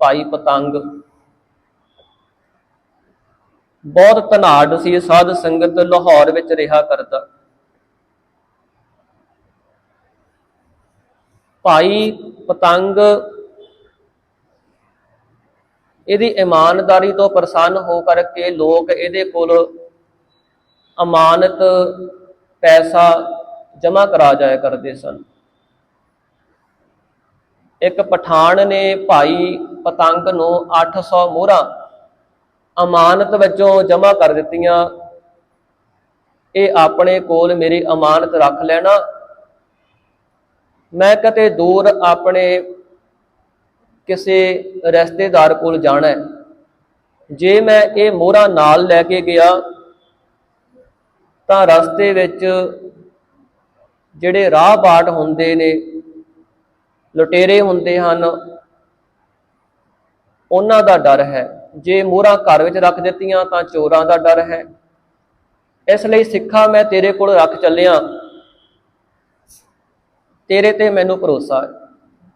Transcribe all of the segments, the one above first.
ਭਾਈ ਪਤੰਗ। ਬਹੁਤ ਧਨਾੜ ਸੀ ਸਾਧ ਸੰਗਤ ਲਾਹੌਰ ਵਿੱਚ ਰਿਹਾ ਕਰਦਾ। ਭਾਈ ਪਤੰਗ ਇਹਦੀ ਇਮਾਨਦਾਰੀ ਤੋਂ ਪ੍ਰਸੰਨ ਹੋ ਕਰਕੇ ਲੋਕ ਇਹਦੇ ਕੋਲ ਅਮਾਨਤ ਪੈਸਾ ਜਮ੍ਹਾਂ ਕਰਾ ਜਾਇਆ ਕਰਦੇ ਸਨ। ਇੱਕ ਪਠਾਨ ਨੇ ਭਾਈ ਪਤੰਗ ਨੂੰ 800 ਮੋਹਰਾਂ ਅਮਾਨਤ ਵਜੋਂ ਜਮ੍ਹਾਂ ਕਰ ਦਿੱਤੀਆਂ। ਇਹ ਆਪਣੇ ਕੋਲ ਮੇਰੀ ਅਮਾਨਤ ਰੱਖ ਲੈਣਾ। ਮੈਂ ਕਦੇ ਦੂਰ ਆਪਣੇ ਕਿਸੇ ਰਿਸ਼ਤੇਦਾਰ ਕੋਲ ਜਾਣਾ ਹੈ। ਜੇ ਮੈਂ ਇਹ ਮੋਹਰਾਂ ਨਾਲ ਲੈ ਕੇ ਗਿਆ, ਤਾਂ ਰਸਤੇ ਵਿੱਚ ਜਿਹੜੇ ਰਾਹ ਬਾਟ ਹੁੰਦੇ ਨੇ ਲੁਟੇਰੇ ਹੁੰਦੇ ਹਨ। ਉਹਨਾਂ ਦਾ ਡਰ ਹੈ। ਜੇ ਮੋਹਰਾਂ ਘਰ ਵਿੱਚ ਰੱਖ ਦਿੱਤੀਆਂ ਤਾਂ ਚੋਰਾਂ ਦਾ ਡਰ ਹੈ। ਇਸ ਲਈ ਸਿੱਖਾ ਮੈਂ ਤੇਰੇ ਕੋਲ ਰੱਖ ਚੱਲਿਆ। ਤੇਰੇ ਤੇ ਮੈਨੂੰ ਭਰੋਸਾ ਹੈ।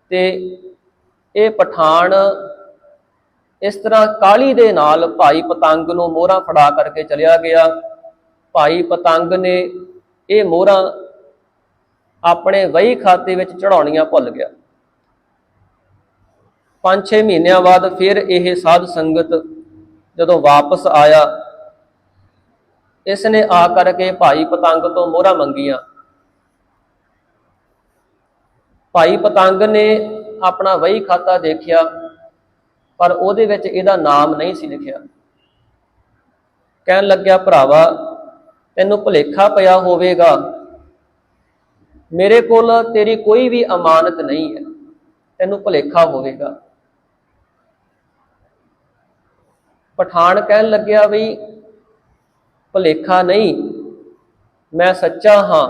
ਤੇ ਇਹ ਪਠਾਨ ਇਸ ਤਰ੍ਹਾਂ ਕਾਲੀ ਦੇ ਨਾਲ ਭਾਈ ਪਤੰਗ ਨੂੰ ਮੋਹਰਾਂ ਫੜਾ ਕਰਕੇ ਚਲਿਆ ਗਿਆ। ਭਾਈ ਪਤੰਗ ਨੇ ਇਹ ਮੋਹਰਾਂ ਆਪਣੇ ਵਹੀ ਖਾਤੇ ਵਿੱਚ ਚੜਾਉਣੀਆਂ ਭੁੱਲ ਗਿਆ। 5-6 ਮਹੀਨਿਆਂ ਬਾਅਦ ਫਿਰ ਇਹ ਸਾਧ ਸੰਗਤ ਜਦੋਂ ਵਾਪਸ ਆਇਆ ਇਸ ਨੇ ਆ ਕਰਕੇ ਭਾਈ ਪਤੰਗ ਤੋਂ ਮੋਹਰਾਂ ਮੰਗੀਆਂ। ਭਾਈ ਪਤੰਗ ਨੇ ਆਪਣਾ ਵਹੀ ਖਾਤਾ ਦੇਖਿਆ, ਪਰ ਉਹਦੇ ਵਿੱਚ ਇਹਦਾ ਨਾਮ ਨਹੀਂ ਸੀ ਲਿਖਿਆ। ਕਹਿਣ ਲੱਗਿਆ, ਭਰਾਵਾ, ਤੈਨੂੰ ਭੁਲੇਖਾ ਪਿਆ ਹੋਵੇਗਾ। ਮੇਰੇ ਕੋਲ ਤੇਰੀ ਕੋਈ ਵੀ ਅਮਾਨਤ ਨਹੀਂ ਹੈ। ਤੈਨੂੰ ਭੁਲੇਖਾ ਹੋਵੇਗਾ। ਪਠਾਨ ਕਹਿਣ ਲੱਗਿਆ ਵੀ ਭੁਲੇਖਾ ਨਹੀਂ, ਮੈਂ ਸੱਚਾ ਹਾਂ।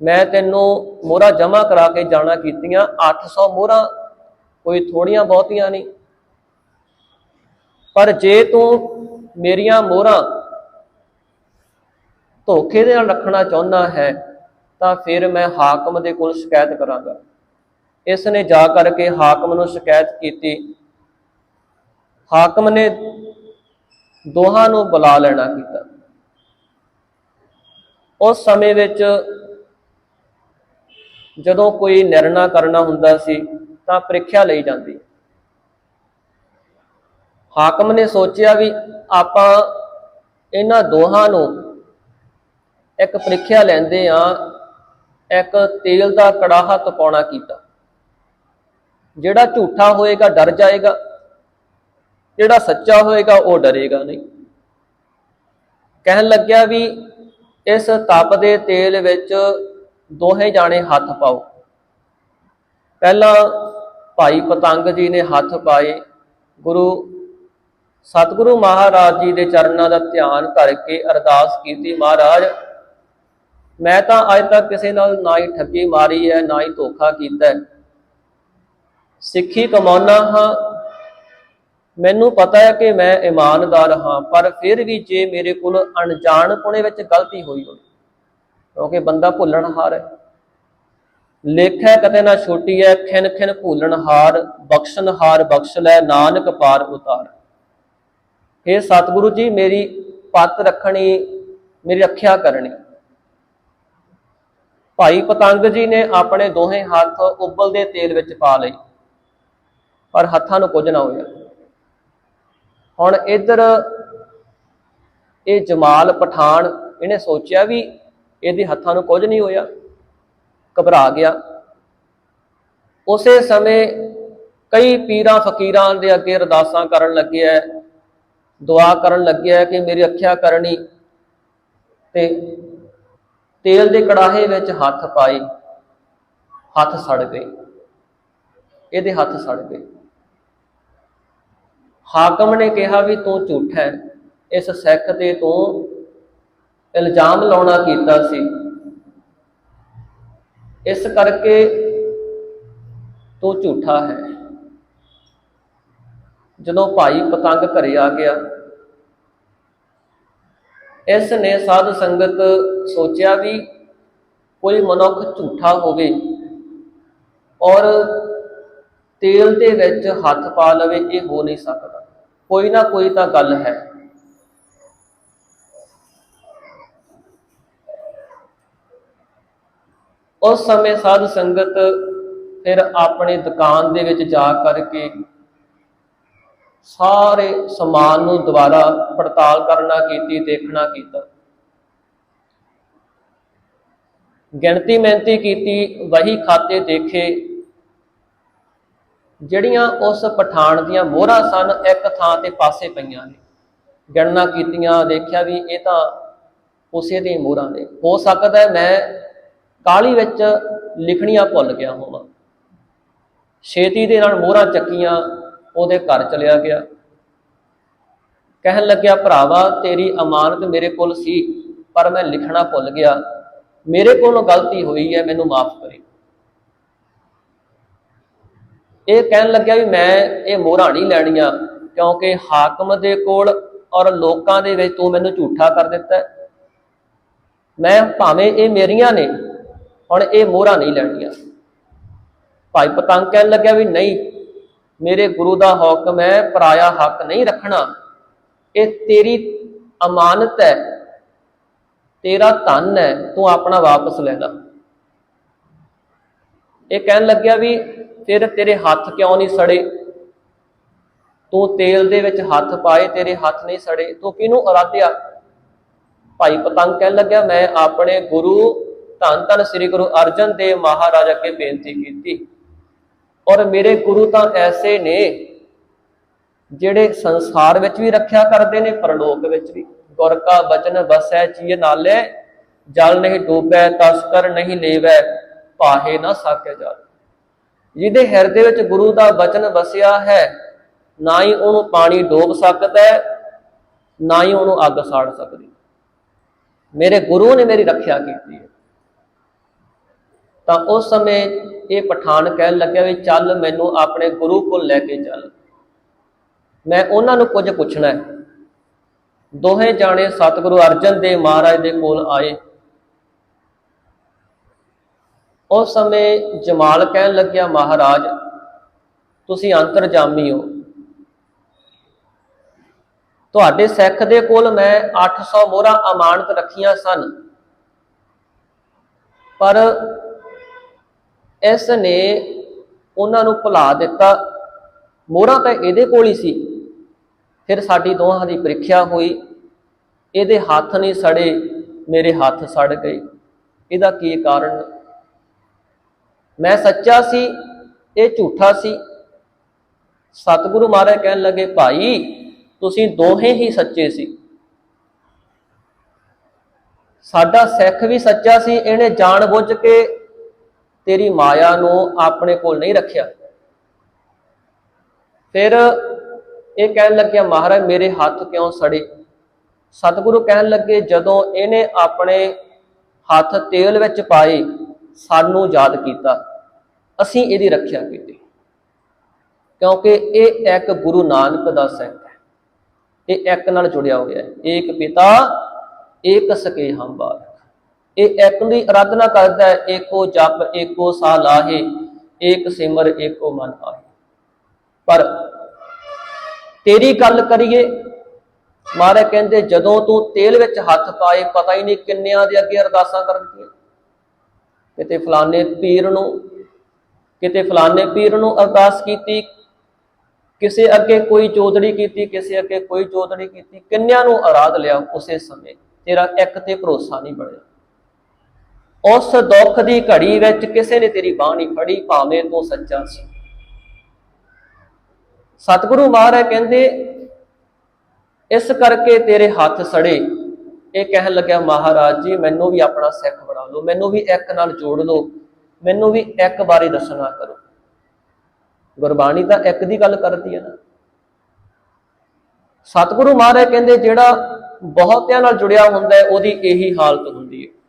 ਮੈਂ ਤੈਨੂੰ ਮੋਹਰਾ ਜਮਾ ਕਰਾ ਕੇ ਜਾਣਾ ਕੀਤੀਆਂ 800 ਮੋਹਰਾਂ ਕੋਈ ਥੋੜੀਆਂ ਬਹੁਤੀਆਂ ਨਹੀਂ। ਪਰ ਜੇ ਤੂੰ ਮੇਰੀਆਂ ਮੋਹਰਾਂ ਧੋਖੇ ਦੇ ਨਾਲ ਰੱਖਣਾ ਚਾਹੁੰਦਾ ਹੈ, ਤਾਂ ਫਿਰ ਮੈਂ ਹਾਕਮ ਦੇ ਕੋਲ ਸ਼ਿਕਾਇਤ ਕਰਾਂਗਾ। ਇਸ ਨੇ ਜਾ ਕਰਕੇ ਹਾਕਮ ਨੂੰ ਸ਼ਿਕਾਇਤ ਕੀਤੀ। ਹਾਕਮ ਨੇ ਦੋਹਾਂ ਨੂੰ ਬੁਲਾ ਲੈਣਾ ਕੀਤਾ। ਉਸ ਸਮੇਂ ਵਿੱਚ ਜਦੋਂ ਕੋਈ ਨਿਰਣਾ ਕਰਨਾ ਹੁੰਦਾ ਸੀ ਤਾਂ ਪ੍ਰੀਖਿਆ ਲਈ ਜਾਂਦੀ। ਹਾਕਮ ਨੇ ਸੋਚਿਆ ਵੀ ਆਪਾਂ ਇਹਨਾਂ ਦੋਹਾਂ ਨੂੰ ਇੱਕ ਪ੍ਰੀਖਿਆ ਲੈਂਦੇ ਆ ਇੱਕ ਤੇਲ ਦਾ ਕੜਾਹਾ ਤਪਾਉਣਾ ਕੀਤਾ। ਜਿਹੜਾ ਝੂਠਾ ਹੋਏਗਾ, ਡਰ ਜਾਏਗਾ। ਜਿਹੜਾ ਸੱਚਾ ਹੋਏਗਾ ਉਹ ਡਰੇਗਾ ਨਹੀਂ। ਕਹਿਣ ਲੱਗਿਆ ਵੀ ਇਸ ਤਪ ਦੇ ਤੇਲ ਵਿੱਚ ਦੋਹੇ ਜਾਣੇ ਹੱਥ ਪਾਓ। ਪਹਿਲਾਂ ਭਾਈ ਪਤੰਗ ਜੀ ਨੇ ਹੱਥ ਪਾਏ। ਗੁਰੂ ਸਤਿਗੁਰੂ ਮਹਾਰਾਜ ਜੀ ਦੇ ਚਰਨਾਂ ਦਾ ਧਿਆਨ ਕਰਕੇ ਅਰਦਾਸ ਕੀਤੀ, ਮਹਾਰਾਜ, ਮੈਂ ਤਾਂ ਅੱਜ ਤੱਕ ਕਿਸੇ ਨਾਲ ਨਾ ਹੀ ਠੱਗੀ ਮਾਰੀ ਹੈ, ਨਾ ਹੀ ਧੋਖਾ ਕੀਤਾ ਸਿੱਖੀ ਕਮਾਉਣਾ ਹਾਂ ਮੈਨੂੰ ਪਤਾ ਹੈ ਕਿ ਮੈਂ ਇਮਾਨਦਾਰ ਹਾਂ, ਪਰ ਫਿਰ ਵੀ ਜੇ ਮੇਰੇ ਕੋਲ ਅਣਜਾਣ ਪੁਣੇ ਵਿੱਚ ਗਲਤੀ ਹੋਈ ਹੋਵੇ, ਕਿਉਂਕਿ ਬੰਦਾ ਭੁੱਲਣਹਾਰ ਹੈ। ਲੇਖੈ ਕਦੇ ਨਾ ਛੋਟੀ ਹੈ ਖਿਨ ਖਿਨ ਭੂਲਣਹਾਰ, ਬਖਸ਼ਣਹਾਰ ਬਖਸ਼ ਲੈ, ਨਾਨਕ ਪਾਰ ਉਤਾਰ। हे ਸਤਿਗੁਰੂ ਜੀ, ਮੇਰੀ ਪਤ ਰੱਖਣੀ, ਮੇਰੀ ਰੱਖਿਆ ਕਰਨੀ। ਭਾਈ ਪਤੰਗ ਜੀ ਨੇ ਆਪਣੇ ਦੋਹੇ ਹੱਥ ਉਬਲਦੇ ਤੇਲ ਵਿੱਚ ਪਾ ਲਏ, ਪਰ ਹੱਥਾਂ ਨੂੰ ਕੁਝ ਨਾ ਹੋਇਆ। ਹੁਣ ਇੱਧਰ ਇਹ ਜਮਾਲ ਪਠਾਨ, ਇਹਨੇ ਸੋਚਿਆ ਵੀ ਇਹਦੇ ਹੱਥਾਂ ਨੂੰ ਕੁਝ ਨਹੀਂ ਹੋਇਆ, ਘਬਰਾ ਗਿਆ। ਉਸੇ ਸਮੇਂ ਕਈ ਪੀਰਾਂ ਫਕੀਰਾਂ ਦੇ ਅੱਗੇ ਅਰਦਾਸਾਂ ਕਰਨ ਲੱਗਿਆ ਦੁਆ ਕਰਨ ਲੱਗਿਆ ਕਿ ਮੇਰੀ ਰੱਖਿਆ ਕਰਨੀ ਤੇ ਤੇਲ ਦੇ ਕੜਾਹੇ ਵਿੱਚ ਹੱਥ ਪਾਈ, ਹੱਥ ਸੜ ਗਏ। ਇਹਦੇ ਹੱਥ ਸੜ ਗਏ। ਹਾਕਮ ਨੇ ਕਿਹਾ ਵੀ ਤੂੰ ਝੂਠਾ ਹੈ। ਇਸ ਸਿੱਖ ਤੇ ਤੂੰ ਇਲਜ਼ਾਮ ਲਾਉਣਾ ਕੀਤਾ ਸੀ। ਇਸ ਕਰਕੇ ਤੂੰ ਝੂਠਾ ਹੈ। ਜਦੋਂ ਭਾਈ ਪਤੰਗ ਘਰੇ ਆ ਗਿਆ, ਇਸ ਨੇ ਸਾਧ ਸੰਗਤ ਸੋਚਿਆ ਵੀ ਕੋਈ ਮਨੁੱਖ ਝੂਠਾ ਹੋਵੇ ਔਰ ਤੇਲ ਦੇ ਵਿੱਚ ਹੱਥ ਪਾ ਲਵੇ, ਇਹ ਹੋ ਨਹੀਂ ਸਕਦਾ। ਕੋਈ ਨਾ ਕੋਈ ਤਾਂ ਗੱਲ ਹੈ। ਉਸ ਸਮੇਂ ਸਾਧ ਸੰਗਤ ਫਿਰ ਆਪਣੀ ਦੁਕਾਨ ਦੇ ਵਿੱਚ ਜਾ ਕਰਕੇ ਸਾਰੇ ਸਮਾਨ ਨੂੰ ਦੁਬਾਰਾ ਪੜਤਾਲ ਕਰਨਾ ਕੀਤੀ, ਦੇਖਣਾ ਕੀਤਾ। ਗਿਣਤੀ ਮਿਹਨਤੀ ਕੀਤੀ, ਵਹੀ ਖਾਤੇ ਦੇਖੇ ਜਿਹੜੀਆਂ ਉਸ ਪਠਾਨ ਦੀਆਂ ਮੋਹਰਾਂ ਸਨ, ਇੱਕ ਥਾਂ ਤੇ ਪਾਸੇ ਪਈਆਂ ਨੇ। ਗਣਨਾ ਕੀਤੀਆਂ, ਦੇਖਿਆ ਵੀ ਇਹ ਤਾਂ ਉਸੇ ਦੇ ਮੋਹਰਾਂ ਨੇ। ਹੋ ਸਕਦਾ ਹੈ ਮੈਂ ਕਾਲੀ ਵਿੱਚ ਲਿਖਣੀਆਂ ਭੁੱਲ ਗਿਆ ਹੋਵਾਂ। ਛੇਤੀ ਦੇ ਨਾਲ ਮੋਹਰਾਂ ਚੱਕੀਆਂ, ਉਹਦੇ ਘਰ ਚਲਿਆ ਗਿਆ। ਕਹਿਣ ਲੱਗਿਆ, ਭਰਾਵਾ, ਤੇਰੀ ਅਮਾਨਤ ਮੇਰੇ ਕੋਲ ਸੀ, ਪਰ ਮੈਂ ਲਿਖਣਾ ਭੁੱਲ ਗਿਆ। ਮੇਰੇ ਕੋਲੋਂ ਗਲਤੀ ਹੋਈ ਹੈ, ਮੈਨੂੰ ਮਾਫ ਕਰੇ। ਇਹ ਕਹਿਣ ਲੱਗਿਆ ਵੀ ਮੈਂ ਇਹ ਮੋਹਰਾਂ ਨਹੀਂ ਲੈਣੀਆਂ, ਕਿਉਂਕਿ ਹਾਕਮ ਦੇ ਕੋਲ ਔਰ ਲੋਕਾਂ ਦੇ ਵਿੱਚ ਤੂੰ ਮੈਨੂੰ ਝੂਠਾ ਕਰ ਦਿੱਤਾ ਮੈਂ ਭਾਵੇਂ ਇਹ ਮੇਰੀਆਂ ਨੇ, ਹੁਣ ਇਹ ਮੋਹਰਾਂ ਨਹੀਂ ਲੈਣੀਆਂ। ਭਾਈ ਪਤੰਗ ਕਹਿਣ ਲੱਗਿਆ ਵੀ ਨਹੀਂ, ਮੇਰੇ ਗੁਰੂ ਦਾ ਹੁਕਮ ਹੈ ਪਰਾਇਆ ਹੱਕ ਨਹੀਂ ਰੱਖਣਾ। ਇਹ ਤੇਰੀ ਅਮਾਨਤ ਹੈ, ਤੇਰਾ ਧਨ ਹੈ, ਤੂੰ ਆਪਣਾ ਵਾਪਸ ਲੈ ਲੈ। ਇਹ ਕਹਿਣ ਲੱਗਿਆ ਵੀ ਫਿਰ ਤੇਰੇ ਹੱਥ ਕਿਉਂ ਨਹੀਂ ਸੜੇ? ਤੂੰ ਤੇਲ ਦੇ ਵਿੱਚ ਹੱਥ ਪਾਏ, ਤੇਰੇ ਹੱਥ ਨਹੀਂ ਸੜੇ। ਤੂੰ ਕਿਹਨੂੰ ਅਰਾਧਿਆ? ਭਾਈ ਪਤੰਗ ਕਹਿਣ ਲੱਗਿਆ, ਮੈਂ ਆਪਣੇ ਗੁਰੂ ਧੰਨ ਧੰਨ ਸ੍ਰੀ ਗੁਰੂ ਅਰਜਨ ਦੇਵ ਮਹਾਰਾਜ ਅੱਗੇ ਬੇਨਤੀ ਕੀਤੀ। ਔਰ ਮੇਰੇ ਗੁਰੂ ਤਾਂ ਐਸੇ ਨੇ ਜਿਹੜੇ ਸੰਸਾਰ ਵਿੱਚ ਵੀ ਰੱਖਿਆ ਕਰਦੇ ਨੇ ਪਰਲੋਕ ਵਿੱਚ ਵੀ। ਗੁਰ ਕਾ ਬਚਨ ਬਸੈ ਚੀਏ ਨਾਲੇ, ਜਲ ਨਹੀਂ ਡੂਬੈ, ਤਸਕਰ ਨਹੀਂ ਲੇਵੈ। ਪਾਹੇ ਨਾ ਸਾਕੇ ਜਾ ਜਿਹਦੇ ਹਿਰਦੇ ਵਿੱਚ ਗੁਰੂ ਦਾ ਬਚਨ ਵਸਿਆ ਹੈ, ਨਾ ਹੀ ਉਹਨੂੰ ਪਾਣੀ ਡੋਬ ਸਕਦਾ ਹੈ, ਨਾ ਹੀ ਉਹਨੂੰ ਅੱਗ ਸਾੜ ਸਕਦੀ। ਮੇਰੇ ਗੁਰੂ ਨੇ ਮੇਰੀ ਰੱਖਿਆ ਕੀਤੀ ਹੈ। ਤਾਂ ਉਸ ਸਮੇਂ ਇਹ ਪਠਾਨ ਕਹਿਣ ਲੱਗਿਆ ਵੀ ਚੱਲ ਮੈਨੂੰ ਆਪਣੇ ਗੁਰੂ ਕੋਲ ਲੈ ਕੇ ਚੱਲ। ਮੈਂ ਉਹਨਾਂ ਨੂੰ ਕੁਝ ਪੁੱਛਣਾ ਹੈ। ਦੋਹੇ ਜਾਣੇ ਸਤਿਗੁਰੂ ਅਰਜਨ ਦੇਵ ਮਹਾਰਾਜ ਦੇ ਕੋਲ ਆਏ। ਉਸ ਸਮੇਂ ਜਮਾਲ ਕਹਿਣ ਲੱਗਿਆ, ਮਹਾਰਾਜ, ਤੁਸੀਂ ਅੰਤਰਜਾਮੀ ਹੋ। ਤੁਹਾਡੇ ਸਿੱਖ ਦੇ ਕੋਲ ਮੈਂ 800 ਮੋਹਰਾਂ ਅਮਾਨਤ ਰੱਖੀਆਂ ਸਨ। ਪਰ ਇਸ ਨੇ ਉਹਨਾਂ ਨੂੰ ਭੁਲਾ ਦਿੱਤਾ। ਮੋਹਰਾਂ ਤਾਂ ਇਹਦੇ ਕੋਲ ਹੀ ਸੀ। ਫਿਰ ਸਾਡੀ ਦੋਹਾਂ ਦੀ ਪ੍ਰੀਖਿਆ ਹੋਈ। ਇਹਦੇ ਹੱਥ ਨਹੀਂ ਸੜੇ, ਮੇਰੇ ਹੱਥ ਸੜ ਗਏ। ਇਹਦਾ ਕੀ ਕਾਰਨ? ਮੈਂ ਸੱਚਾ ਸੀ, ਇਹ ਝੂਠਾ ਸੀ। ਸਤਿਗੁਰੂ ਮਹਾਰਾਜ ਕਹਿਣ ਲੱਗੇ, ਭਾਈ, ਤੁਸੀਂ ਦੋਹੇ ਹੀ ਸੱਚੇ ਸੀ। ਸਾਡਾ ਸਿੱਖ ਵੀ ਸੱਚਾ ਸੀ, ਇਹਨੇ ਜਾਣ ਬੁੱਝ ਕੇ ਤੇਰੀ ਮਾਇਆ ਨੂੰ ਆਪਣੇ ਕੋਲ ਨਹੀਂ ਰੱਖਿਆ। ਫਿਰ ਇਹ ਕਹਿਣ ਲੱਗਿਆ, ਮਹਾਰਾਜ, ਮੇਰੇ ਹੱਥ ਕਿਉਂ ਸੜੇ? ਸਤਿਗੁਰੂ ਕਹਿਣ ਲੱਗੇ, ਜਦੋਂ ਇਹਨੇ ਆਪਣੇ ਹੱਥ ਤੇਲ ਵਿੱਚ ਪਾਏ, ਸਾਨੂੰ ਯਾਦ ਕੀਤਾ। ਅਸੀਂ ਇਹਦੀ ਰੱਖਿਆ ਕੀਤੀ। ਕਿਉਂਕਿ ਇਹ ਇੱਕ ਗੁਰੂ ਨਾਨਕ ਦਾ ਸਿੱਖ ਹੈ। ਇਹ ਇੱਕ ਨਾਲ ਜੁੜਿਆ ਹੋਇਆ ਹੈ। ਏਕ ਪਿਤਾ, ਏਕ ਸਕੇ ਹਮ ਬਾਲਕ। ਇਹ ਇੱਕ ਦੀ ਆਰਾਧਨਾ ਕਰਦਾ ਹੈ। ਏਕੋ ਜਪ, ਏਕੋ ਸਾ ਲਾਹੇ, ਏਕ ਸਿਮਰ, ਏਕੋ ਮਨ ਆਹੇ। ਪਰ ਤੇਰੀ ਗੱਲ ਕਰੀਏ, ਮਹਾਰਾਜ ਕਹਿੰਦੇ, ਜਦੋਂ ਤੂੰ ਤੇਲ ਵਿੱਚ ਹੱਥ ਪਾਏ, ਪਤਾ ਹੀ ਨਹੀਂ ਕਿੰਨਿਆਂ ਦੇ ਅੱਗੇ ਅਰਦਾਸਾਂ ਕਰਦੀਆਂ ਕਿਤੇ ਫਲਾਣੇ ਪੀਰ ਨੂੰ ਕਿਤੇ ਫਲਾਣੇ ਪੀਰ ਨੂੰ ਅਰਦਾਸ ਕੀਤੀ, ਕਿਸੇ ਅੱਗੇ ਕੋਈ ਚੋਦੜੀ ਕੀਤੀ, ਕਿਸੇ ਅੱਗੇ ਕੋਈ ਚੋਦੜੀ ਕੀਤੀ, ਕਿੰਨਿਆਂ ਨੂੰ ਆਰਾਧ ਲਿਆ ਉਸੇ ਸਮੇਂ? ਤੇਰਾ ਇੱਕ ਤੇ ਭਰੋਸਾ ਨਹੀਂ ਬਣਿਆ। ਉਸ ਦੁੱਖ ਦੀ ਘੜੀ ਵਿੱਚ ਕਿਸੇ ਨੇ ਤੇਰੀ ਬਾਹ ਨਹੀਂ ਫੜੀ, ਭਾਵੇਂ ਤੂੰ ਸੱਚਾ ਸੀ। ਸਤਿਗੁਰੂ ਮਹਾਰਾਜ ਕਹਿੰਦੇ, ਇਸ ਕਰਕੇ ਤੇਰੇ ਹੱਥ ਸੜੇ। ਇਹ ਕਹਿਣ ਲੱਗਿਆ, ਮਹਾਰਾਜ ਜੀ, ਮੈਨੂੰ ਵੀ ਆਪਣਾ ਸਿੱਖ ਬਣਾ ਲਓ, ਮੈਨੂੰ ਵੀ ਇੱਕ ਨਾਲ ਜੋੜ ਲਓ। ਮੈਨੂੰ ਵੀ ਇੱਕ ਬਾਰੇ ਦੱਸਣਾ ਕਰੋ। ਗੁਰਬਾਣੀ ਤਾਂ ਇੱਕ ਦੀ ਗੱਲ ਕਰਦੀ ਹੈ ਨਾ। ਸਤਿਗੁਰੂ ਮਹਾਰਾਜ ਕਹਿੰਦੇ ਜਿਹੜਾ ਬਹੁਤਿਆਂ ਨਾਲ ਜੁੜਿਆ ਹੁੰਦਾ ਹੈ, ਉਹਦੀ ਇਹੀ ਹਾਲਤ ਹੁੰਦੀ ਹੈ।